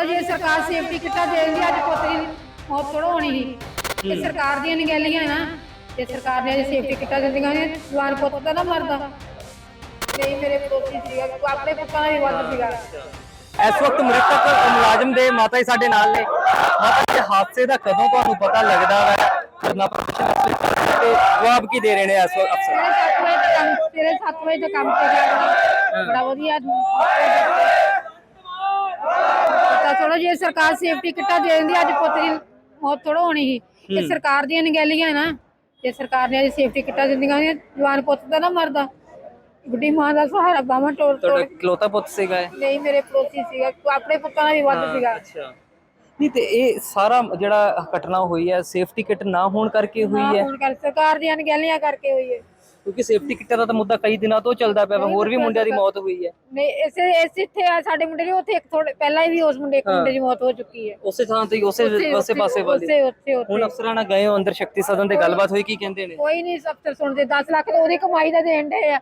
ਚਲੋ ਜੇ ਸਰਕਾਰ ਸੇਫਟੀ ਕਿੱਟਾਂ ਦੇ ਦਿੰਦੀ ਅੱਜ ਪੋਤਰੀ ਮੌਤ ਥੋੜ੍ਹਾ ਹੋਣੀ ਸੀ। ਇਹ ਸਰਕਾਰ ਦੀਆਂ ਨਿਗਹਿਲੀਆਂ ਨਾ ਤੇ ਸਰਕਾਰ ਨੇ ਸੇਫਟੀ ਕਿੱਟਾਂ ਦਿੰਦੀਆਂ ਨੇ ਜਵਾਨ ਪੁੱਤ ਤਾਂ ਨਾ ਮਰਦਾ। ਨਹੀਂ ਮੇਰੇ ਪੋਤੀ ਸੀਗਾ ਆਪਣੇ ਪੁੱਤਾਂ ਦਾ ਵੱਧ ਸੀਗਾ। ਇਸ ਵਕਤ ਮ੍ਰਿਤਕ ਮੁਲਾਜ਼ਮ ਦੇ ਮਾਤਾ ਜੀ ਸਾਡੇ ਨਾਲ ਨੇ। ਮਾਤਾ ਜੀ ਹਾਦਸੇ ਦਾ ਕਦੋਂ ਤੁਹਾਨੂੰ ਪਤਾ ਲੱਗਦਾ ਹੈ? ਕਰਨਾ ਤੇ ਜਵਾਬ ਕੀ ਦੇ ਰਹੇ ਨੇ ਇਸ ਵਕਤ ਅਫਸਰ? ਤੇਰੇ 7 ਵਜੇ ਤੋਂ ਕੰਮ ਤੇਰੇ 7 ਵਜੇ ਤੋਂ ਗਿਆ ਬੜਾ ਵਧੀਆ ਜੇ ਸਰਕਾਰ ਸੇਫਟੀ ਕਿੱਟਾਂ ਦੇ ਦਿੰਦੀ ਅੱਜ ਪੋਤਰੀ ਮੌਤ ਥੋੜਾ ਹੋਣੀ ਸੀ। ਇਹ ਸਰਕਾਰ ਦੀਆਂ ਨਿਗਹਿਲੀਆਂ ਨਾ ਤੇ ਸਰਕਾਰ ਨੇ ਅੱਜ ਸੇਫਟੀ ਕਿੱਟਾਂ ਦਿੰਦੀਆਂ ਨੇ ਜਵਾਨ ਪੁੱਤ ਤਾਂ ਨਾ ਮਰਦਾ ਗੁੱਡੀ ਮਾਂ ਦਾ ਸਹਾਰਾ ਬਾਵਾਂ ਟੋੜ ਤੁਹਾਡਾ ਤੋੜ ਇਕਲੌਤਾ ਪੁੱਤ ਸੀਗਾ ਇਹ? ਨਹੀਂ ਮੇਰੇ ਪੜੋਸੀ ਸੀਗਾ ਆਪਣੇ ਪੁੱਤਾਂ ਦਾ ਵੀ ਵੱਧ ਸੀਗਾ। ਅੱਛਾ। ਨਹੀਂ ਤੇ ਇਹ ਸਾਰਾ ਜਿਹੜਾ ਘਟਨਾ ਹੋਈ ਹੈ ਸੇਫਟੀ ਕਿਟ ਨਾ ਹੋਣ ਕਰਕੇ ਹੋਈ ਹੈ? ਹੁਣ ਕਰ ਸਰਕਾਰ ਦੀਆਂ ਨਿਗਹਿਲੀਆਂ ਕਰਕੇ ਹੋਈ ਹੈ। ਕਿਉਂਕਿ ਸੇਫਟੀ ਕਿਟ ਦਾ ਤਾਂ ਮੁੱਦਾ ਕਈ ਦਿਨਾਂ ਤੋਂ ਚੱਲਦਾ ਪਿਆ ਵਾ ਹੋਰ ਵੀ ਮੁੰਡਿਆਂ ਦੀ ਮੌਤ ਹੋਈ ਹੈ। ਨਹੀਂ ਇਸੇ ਇਸ ਇੱਥੇ ਆ ਸਾਡੇ ਮੁੰਡੇ ਦੀ ਉੱਥੇ ਇੱਕ ਥੋੜੇ ਪਹਿਲਾਂ ਹੀ ਉਸ ਮੁੰਡੇ ਇੱਕ ਮੁੰਡੇ ਦੀ ਮੌਤ ਹੋ ਚੁੱਕੀ ਹੈ। ਉਸੇ ਥਾਂ ਤੇ ਹੀ, ਉਸੇ ਉਸੇ ਪਾਸੇ ਵਾਲੀ। ਉੱਥੇ ਉੱਥੇ ਉੱਥੇ। ਹੁਣ ਅਫਸਰਾਂ ਨਾਲ ਗਏ ਹੋ ਅੰਦਰ ਸ਼ਕਤੀ ਸਦਨ ਤੇ ਗੱਲਬਾਤ ਹੋਈ ਕੀ ਕਹਿੰਦੇ ਨੇ? ਕੋਈ ਨਹੀਂ ਅਫਸਰ ਸੁਣਦੇ 10 ਲੱਖ ਤਾਂ ਉਹਦੀ ਕਮਾਈ ਦਾ ਦੇਣ ਦੇ ਆ।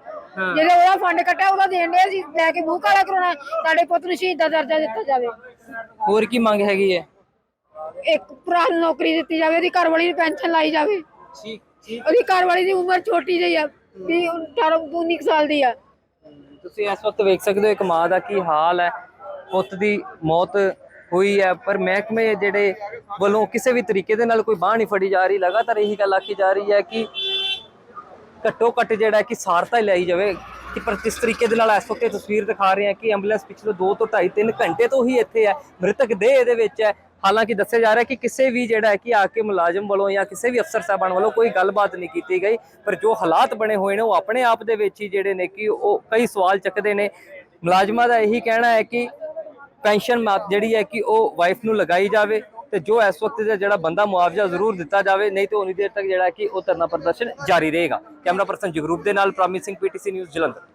ਜਿਹੜੇ ਉਹਦਾ ਫੰਡ ਕੱਟਿਆ ਉਹਦਾ ਦੇਣ ਦੇ ਅਸੀਂ ਲੈ ਕੇ ਮੂੰਹ ਕਾਲਾ ਕਰਾਉਣਾ ਸਾਡੇ ਪੁੱਤ ਨੂੰ ਸ਼ਹੀਦ ਦਾ ਦਰਜਾ ਦਿੱਤਾ ਜਾਵੇ। ਹੋਰ ਕੀ ਮੰਗ ਹੈਗੀ ਹੈ? ਇੱਕ ਭਰਾ ਨੂੰ ਨੌਕਰੀ ਦਿੱਤੀ ਜਾਵੇ ਉਹਦੀ ਘਰਵਾਲੀ ਨੂੰ ਪੈਨਸ਼ਨ ਲਾਈ ਜਾਵੇ। ਠੀਕ। ਠੀਕ ਉਹਦੀ ਘਰਵਾਲੀ ਦੀ ਉਮਰ ਛੋਟੀ ਜਿਹੀ ਆ, ਵੀ 18 19 ਕੁ ਸਾਲ ਦੀ ਆ। ਤੁਸੀਂ ਇਸ ਵਕਤ ਵੇਖ ਸਕਦੇ ਹੋ ਇੱਕ ਮਾਂ ਦਾ ਕੀ ਹਾਲ ਹੈ। ਪੁੱਤ ਦੀ ਮੌਤ ਹੋਈ ਹੈ, ਪਰ ਮਹਿਕਮੇ ਜਿਹੜੇ ਵੱਲੋਂ ਕਿਸੇ ਵੀ ਤਰੀਕੇ ਦੇ ਨਾਲ ਕੋਈ ਬਾਹ ਨਹੀਂ ਫੜੀ ਜਾ ਰਹੀ, ਲਗਾਤਾਰ ਇਹੀ ਗੱਲ ਆਖੀ ਜਾ ਰਹੀ ਹੈ ਕਿ ਘੱਟੋ ਘੱਟ ਜਿਹੜਾ ਹੈ ਕਿ ਸਾਰਤਾ ਲਈ ਜਾਵੇ, ਕਿ ਪਰ ਕਿਸ ਤਰੀਕੇ ਦੇ ਨਾਲ ਇਸ ਵਕਤ ਇਹ ਤਸਵੀਰ ਦਿਖਾ ਰਹੇ ਹਾਂ ਕਿ ਐਂਬੂਲੈਂਸ ਪਿਛਲੇ 2 ਤੋਂ 2.5 3 ਘੰਟੇ ਤੋਂ ਹੀ ਇੱਥੇ ਹੈ, ਮ੍ਰਿਤਕ ਦੇਹ ਇਹਦੇ ਵਿੱਚ ਹੈ। ਹਾਲਾਂਕਿ ਦੱਸਿਆ ਜਾ ਰਿਹਾ ਕਿ ਕਿਸੇ ਵੀ ਜਿਹੜਾ ਹੈ ਕਿ ਆ ਕੇ ਮੁਲਾਜ਼ਮ ਵੱਲੋਂ ਜਾਂ ਕਿਸੇ ਵੀ ਅਫਸਰ ਸਾਹਿਬਾਨ ਵੱਲੋਂ ਕੋਈ ਗੱਲਬਾਤ ਨਹੀਂ ਕੀਤੀ ਗਈ, ਪਰ ਜੋ ਹਾਲਾਤ ਬਣੇ ਹੋਏ ਨੇ ਉਹ ਆਪਣੇ ਆਪ ਦੇ ਵਿੱਚ ਹੀ ਜਿਹੜੇ ਨੇ ਕਿ ਉਹ ਕਈ ਸਵਾਲ ਚੱਕਦੇ ਨੇ। ਮੁਲਾਜ਼ਮਾਂ ਦਾ ਇਹੀ ਕਹਿਣਾ ਹੈ ਕਿ ਪੈਨਸ਼ਨ ਮਾ- ਜਿਹੜੀ ਹੈ ਕਿ ਉਹ ਵਾਈਫ ਨੂੰ ਲਗਾਈ ਜਾਵੇ ਤੇ ਜੋ ਇਸ ਵਕਤ ਦਾ ਜਿਹੜਾ ਬੰਦਾ ਮੁਆਵਜ਼ਾ ਜ਼ਰੂਰ ਦਿੱਤਾ ਜਾਵੇ, ਨਹੀਂ ਤਾਂ ਉਨੀ ਦੇਰ ਤੱਕ ਜਿਹੜਾ ਕਿ ਉਹ ਧਰਨਾ ਪ੍ਰਦਰਸ਼ਨ ਜਾਰੀ ਰਹੇਗਾ। ਕੈਮਰਾ ਪਰਸਨ ਜਗਰੂਪ ਦੇ ਨਾਲ ਪ੍ਰਾਮਿਸ ਸਿੰਘ, ਪੀਟੀਸੀ ਨਿਊਜ਼ ਜਲੰਧਰ।